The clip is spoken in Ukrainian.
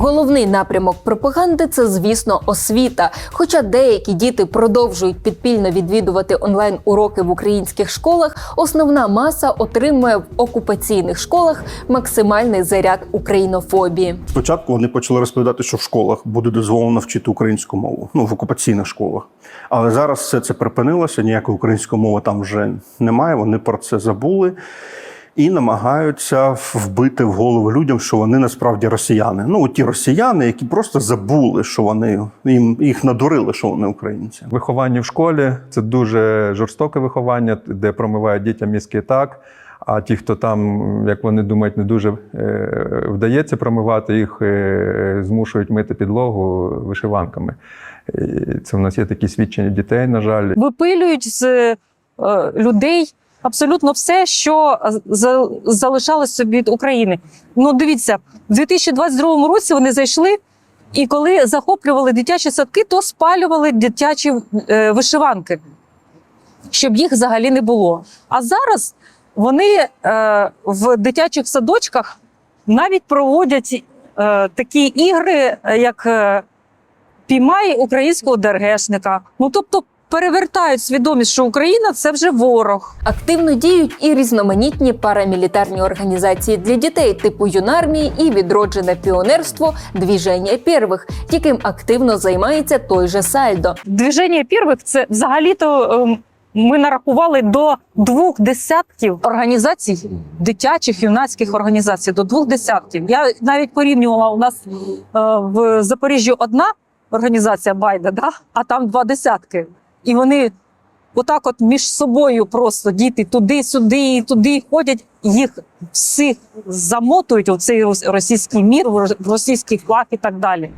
Головний напрямок пропаганди це, звісно, освіта. Хоча деякі діти продовжують підпільно відвідувати онлайн уроки в українських школах, основна маса отримує в окупаційних школах максимальний заряд українофобії. Спочатку вони почали розповідати, що в школах буде дозволено вчити українську мову, ну в окупаційних школах. Але зараз все це припинилося, ніякої української мови там вже немає. Вони про це забули і намагаються вбити в голову людям, що вони насправді росіяни. Ну, ті росіяни, які просто забули, що вони їм їх надурили, що вони українці. Виховання в школі це дуже жорстоке виховання, де промивають дітям мізки так. А ті, хто там, як вони думають, не дуже е, вдається промивати, їх е, змушують мити підлогу вишиванками. Це в нас є такі свідчення дітей, на жаль. випилюють з е, людей абсолютно все, що за- залишалося від України. Ну, дивіться, в 2022 році вони зайшли. І коли захоплювали дитячі садки, то спалювали дитячі е, вишиванки, щоб їх взагалі не було. А зараз вони е, в дитячих садочках навіть проводять е, такі ігри, е, як е, піймай українського ДРГшника. Ну тобто перевертають свідомість, що Україна це вже ворог. Активно діють і різноманітні парамілітарні організації для дітей, типу юнармії і відроджене піонерство Двіження Первих, яким активно займається той же Сальдо. Движення первих це взагалі-то ем, ми нарахували до двох десятків організацій, дитячих юнацьких організацій, до двох десятків. Я навіть порівнювала у нас е, в Запоріжжі одна організація Байда, да? а там два десятки. І вони отак, от між собою просто діти туди-сюди, і туди ходять, їх всіх замотують у цей рос- російський мір, в російський флаг і так далі.